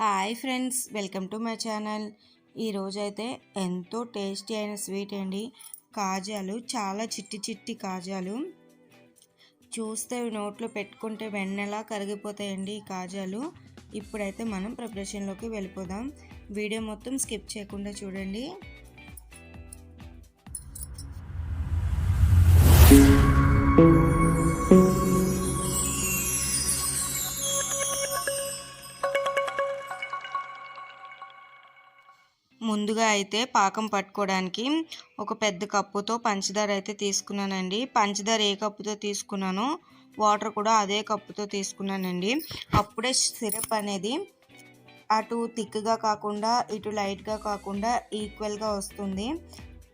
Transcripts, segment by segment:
Hi friends welcome to my channel. ఈరోజైతే ఎంతో tasty అయిన స్వీట్ అండి. కాజాలు చాలా చిట్టి చిట్టి కాజాలు. చూస్తే నోట్లో పెట్టుకుంటే వెన్నెలా కరిగిపోతాయండి ఈ కాజాలు. ఇప్పుడైతే మనం ప్రిపరేషన్లోకి వెళ్ళిపోదాం. వీడియో మొత్తం స్కిప్ చేయకుండా చూడండి. ముందుగా అయితే పాకం పట్టుకోవడానికి ఒక పెద్ద కప్పుతో పంచదార అయితే తీసుకున్నానండి. పంచదార ఏ కప్పుతో తీసుకున్నానో వాటర్ కూడా అదే కప్పుతో తీసుకున్నానండి. అప్పుడే సిరప్ అనేది అటు థిక్గా కాకుండా ఇటు లైట్గా కాకుండా ఈక్వల్గా వస్తుంది.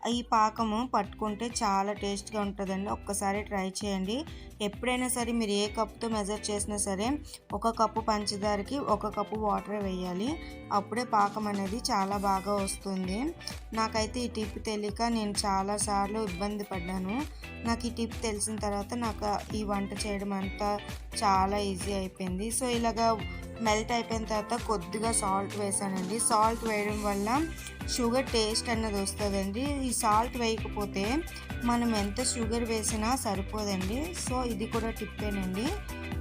ఈ పాకము పట్టుకుంటే చాలా టేస్ట్గా ఉంటుందండి. ఒక్కసారి ట్రై చేయండి. ఎప్పుడైనా సరే మీరు ఏ కప్తో మెజర్ చేసినా సరే ఒక కప్పు పంచదారకి ఒక కప్పు వాటర్ వేయాలి. అప్పుడే పాకం అనేది చాలా బాగా వస్తుంది. నాకైతే ఈ టిప్ తెలియక నేను చాలాసార్లు ఇబ్బంది పడ్డాను. నాకు ఈ టిప్ తెలిసిన తర్వాత నాకు ఈ వంట చేయడం అంతా చాలా ఈజీ అయిపోయింది. సో ఇలాగా మెల్ట్ అయిపోయిన తర్వాత కొద్దిగా సాల్ట్ వేసానండి. సాల్ట్ వేయడం వల్ల షుగర్ టేస్ట్ అన్నది వస్తుందండి. ఈ సాల్ట్ వేయకపోతే మనం ఎంత షుగర్ వేసినా సరిపోదండి. సో ఇది కూడా టిప్పేనండి.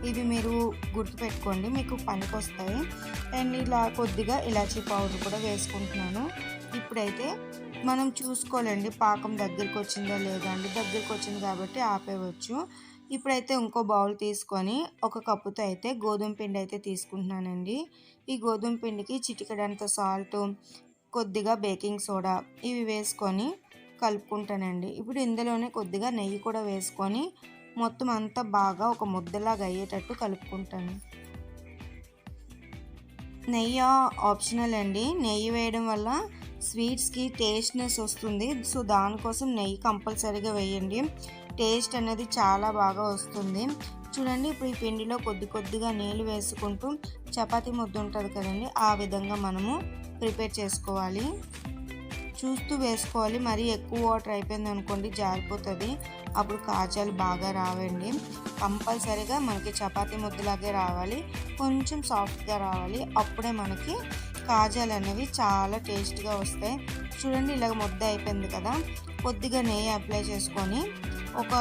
ఇది మీరు గుర్తుపెట్టుకోండి మీకు పనికి వస్తాయి అండ్ ఇలా కొద్దిగా ఇలాచీ పౌడర్ కూడా వేసుకుంటున్నాను. ఇప్పుడైతే మనం చూసుకోవాలండి పాకం దగ్గరికి వచ్చిందా లేదా అండి. దగ్గరికి వచ్చింది కాబట్టి ఆపేయవచ్చు. ఇప్పుడైతే ఇంకో బౌల్ తీసుకొని ఒక కప్పుతో అయితే గోధుమ పిండి అయితే తీసుకుంటున్నానండి. ఈ గోధుమ పిండికి చిటికడంత సాల్ట్ కొద్దిగా బేకింగ్ సోడా ఇవి వేసుకొని కలుపుకుంటానండి. ఇప్పుడు ఇందులోనే కొద్దిగా నెయ్యి కూడా వేసుకొని మొత్తం అంతా బాగా ఒక ముద్దలాగా అయ్యేటట్టు కలుపుకుంటాను. నెయ్యి ఆప్షనల్ అండి. నెయ్యి వేయడం వల్ల స్వీట్స్కి టేస్ట్నెస్ వస్తుంది. సో దానికోసం నెయ్యి కంపల్సరీగా వేయండి. టేస్ట్ అనేది చాలా బాగా వస్తుంది. చూడండి ఇప్పుడు ఈ పిండిలో కొద్ది కొద్దిగా నీళ్ళు వేసుకుంటూ చపాతీ ముద్ద ఉంటుంది కదండి ఆ విధంగా మనము ప్రిపేర్ చేసుకోవాలి. చూస్తూ వేసుకోవాలి. మరీ ఎక్కువ వాటర్ అయిపోయింది అనుకోండి జారిపోతుంది. అప్పుడు కాజాలు బాగా రావండి. కంపల్సరీగా మనకి చపాతీ ముద్దలాగే రావాలి. కొంచెం సాఫ్ట్గా రావాలి. అప్పుడే మనకి కాజాలు అనేవి చాలా టేస్ట్గా వస్తాయి. చూడండి ఇలాగ ముద్ద అయిపోయింది కదా. కొద్దిగా నెయ్యి అప్లై చేసుకొని ఒక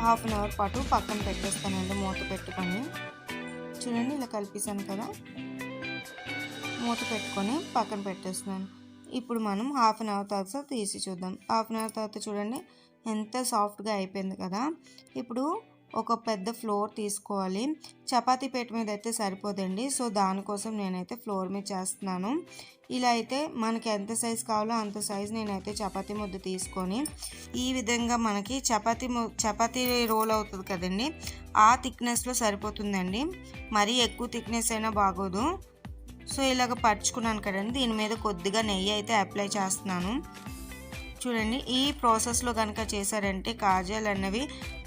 హాఫ్ అన్ అవర్ పాటు పక్కన పెట్టేస్తానండి మూత పెట్టుకొని. చూడండి ఇలా కలిపేసాను కదా. మూత పెట్టుకొని పక్కన పెట్టేస్తున్నాను. ఇప్పుడు మనం హాఫ్ అన్ అవర్ తర్వాత తీసి చూద్దాం. హాఫ్ అన్ అవర్ తర్వాత చూడండి ఎంత సాఫ్ట్గా అయిపోయింది కదా. ఇప్పుడు ఒక పెద్ద ఫ్లోర్ తీసుకోవాలి. చపాతీ పేట మీద అయితే సరిపోదండి. సో దానికోసం నేనైతే ఫ్లోర్ మీద చేస్తున్నాను. ఇలా అయితే మనకి ఎంత సైజు కావాలో అంత సైజు నేనైతే చపాతీ ముద్ద తీసుకొని ఈ విధంగా మనకి చపాతీ చపాతీ రోల్ అవుతుంది కదండి. ఆ థిక్నెస్లో సరిపోతుందండి. మరీ ఎక్కువ థిక్నెస్ అయినా బాగోదు. సో ఇలాగ పరుచుకున్నాను కదండి. దీని మీద కొద్దిగా నెయ్యి అయితే అప్లై చేస్తున్నాను. చూడండి ఈ ప్రాసెస్లో కనుక చేశారంటే కాజాలు అన్నవి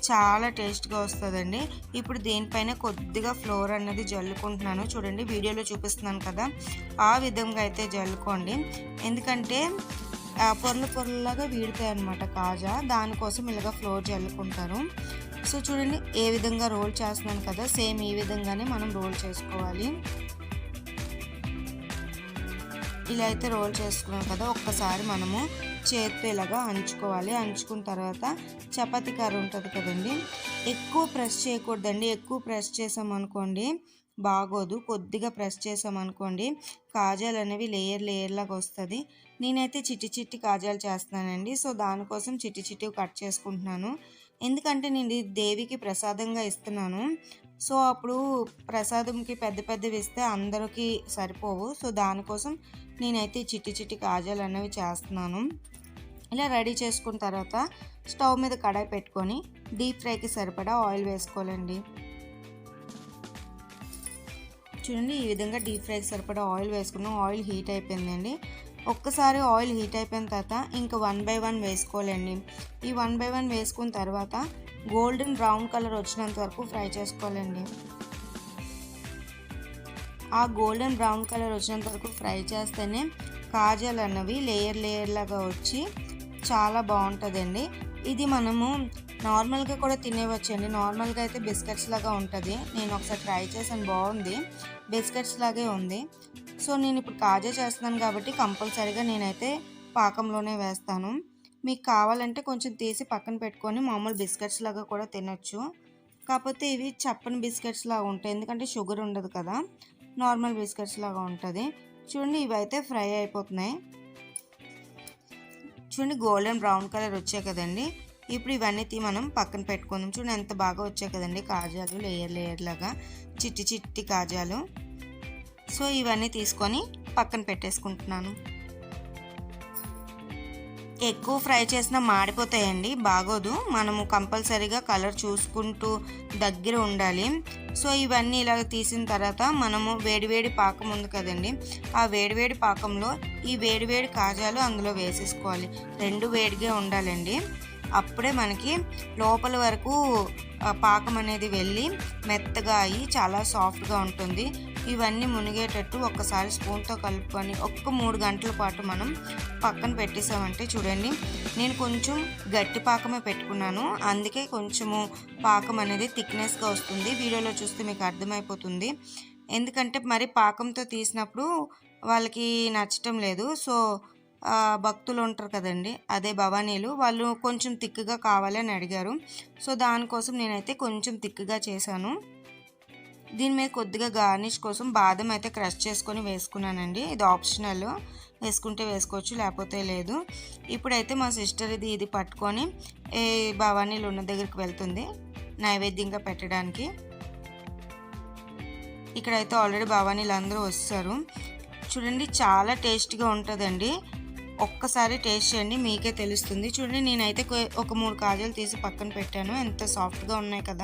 చాలా టేస్ట్గా వస్తుందండి. ఇప్పుడు దీనిపైన కొద్దిగా ఫ్లోర్ అన్నది జల్లుకుంటున్నాను. చూడండి వీడియోలో చూపిస్తున్నాను కదా. ఆ విధంగా అయితే జల్లుకోండి. ఎందుకంటే పొరలు పొరలాగా వీడుతాయి అనమాట కాజా. దానికోసం ఇలాగ ఫ్లోర్ జల్లుకుంటారు. సో చూడండి ఏ విధంగా రోల్ చేస్తున్నాను కదా సేమ్ ఈ విధంగానే మనం రోల్ చేసుకోవాలి. ఇలా అయితే రోల్ చేసుకున్నాం కదా ఒక్కసారి మనము చేతితో ఇలాగా అంచుకోవాలి. అంచుకున్న తర్వాత చపాతి కర్ర ఉంటుంది కదండి. ఎక్కువ ప్రెస్ చేయకూడదండి. ఎక్కువ ప్రెస్ చేసామనుకోండి బాగోదు. కొద్దిగా ప్రెస్ చేసామనుకోండి కాజాలు అనేవి లేయర్ లేయర్ లాగా వస్తుంది. నేనైతే చిట్టి చిట్టి కాజాలు చేస్తున్నానండి. సో దానికోసం చిట్టి చిట్టి కట్ చేసుకుంటున్నాను. ఎందుకంటే నేను దేవికి ప్రసాదంగా ఇస్తున్నాను. సో అప్పుడు ప్రసాదంకి పెద్ద పెద్దవి ఇస్తే అందరికీ సరిపోవు. సో దానికోసం నేనైతే చిట్టి చిట్టి కాజాలు అనేవి చేస్తున్నాను. ఇలా రెడీ చేసుకున్న తర్వాత స్టవ్ మీద కడాయి పెట్టుకొని డీప్ ఫ్రైకి సరిపడా ఆయిల్ వేసుకోవాలండి. చూడండి ఈ విధంగా డీప్ ఫ్రైకి సరిపడా ఆయిల్ వేసుకున్నాం. ఆయిల్ హీట్ అయిపోయిందండి. ఒక్కసారి ఆయిల్ హీట్ అయిపోయిన తర్వాత ఇంకా వన్ బై వన్ వేసుకోవాలండి. ఈ వన్ బై వన్ వేసుకున్న తర్వాత గోల్డెన్ బ్రౌన్ కలర్ వచ్చినంత వరకు ఫ్రై చేసుకోవాలండి. ఆ గోల్డెన్ బ్రౌన్ కలర్ వచ్చినంత వరకు ఫ్రై చేస్తేనే కాజాలు అన్నవి లేయర్ లేయర్ లాగా వచ్చి చాలా బాగుంటుందండి. ఇది మనము నార్మల్గా కూడా తినేవచ్చండి. నార్మల్గా అయితే బిస్కెట్స్ లాగా ఉంటుంది. నేను ఒకసారి ట్రై చేసాను బాగుంది. బిస్కెట్స్ లాగే ఉంది. సో నేను ఇప్పుడు కాజా చేస్తున్నాను కాబట్టి కంపల్సరీగా నేనైతే పాకంలోనే వేస్తాను. మీకు కావాలంటే కొంచెం తీసి పక్కన పెట్టుకొని మామూలు బిస్కెట్స్ లాగా కూడా తినొచ్చు. కాకపోతే ఇవి చప్పని బిస్కెట్స్ లాగా ఉంటాయి. ఎందుకంటే షుగర్ ఉండదు కదా. నార్మల్ బిస్కెట్స్ లాగా ఉంటుంది. చూడండి ఇవైతే ఫ్రై అయిపోతున్నాయి. చూడండి గోల్డెన్ బ్రౌన్ కలర్ వచ్చాయి కదండి. ఇప్పుడు ఇవన్నీ తీ మనం పక్కన పెట్టుకుందాం. చూడండి ఎంత బాగా వచ్చాయి కదండి కాజాలు లేయర్ లేయర్ లాగా. చిట్టి చిట్టి కాజాలు. సో ఇవన్నీ తీసుకొని పక్కన పెట్టేసుకుంటున్నాను. ఎక్కువ ఫ్రై చేసినా మాడిపోతాయండి బాగోదు. మనము కంపల్సరీగా కలర్ చూసుకుంటూ దగ్గర ఉండాలి. సో ఇవన్నీ ఇలాగ తీసిన తర్వాత మనము వేడివేడి పాకం ఉంది కదండి ఆ వేడివేడి పాకంలో ఈ వేడివేడి కాజాలు అందులో వేసేసుకోవాలి. రెండు వేడిగా ఉండాలండి. అప్పుడే మనకి లోపల వరకు పాకం అనేది వెళ్ళి మెత్తగా అయ్యి చాలా సాఫ్ట్గా ఉంటుంది. ఇవన్నీ మునిగేటట్టు ఒక్కసారి స్పూన్తో కలుపుకొని ఒక్క మూడు గంటల పాటు మనం పక్కన పెట్టేసామంటే చూడండి నేను కొంచెం గట్టి పాకమే పెట్టుకున్నాను. అందుకే కొంచెము పాకం అనేది థిక్నెస్గా వస్తుంది. వీడియోలో చూస్తే మీకు అర్థమైపోతుంది. ఎందుకంటే మరి పాకంతో తీసినప్పుడు వాళ్ళకి నచ్చటం లేదు. సో భక్తులు ఉంటారు కదండి అదే భవానీలు వాళ్ళు కొంచెం తిక్కుగా కావాలని అడిగారు. సో దానికోసం నేనైతే కొంచెం తిక్కుగా చేశాను. దీని మీద కొద్దిగా గార్నిష్ కోసం బాదం అయితే క్రష్ చేసుకొని వేసుకున్నానండి. ఇది ఆప్షనల్. వేసుకుంటే వేసుకోవచ్చు లేకపోతే లేదు. ఇప్పుడైతే మా సిస్టర్ ఇది ఇది పట్టుకొని ఏ భవానీలు ఉన్న దగ్గరికి వెళ్తుంది నైవేద్యంగా పెట్టడానికి. ఇక్కడైతే ఆల్రెడీ భవానీలు అందరూ వస్తారు. చూడండి చాలా టేస్ట్గా ఉంటుందండి. ఒక్కసారి టేస్ట్ చేయండి మీకే తెలుస్తుంది. చూడండి నేనైతే ఒక మూడు కాజాలు తీసి పక్కన పెట్టాను. ఎంత సాఫ్ట్గా ఉన్నాయి కదా.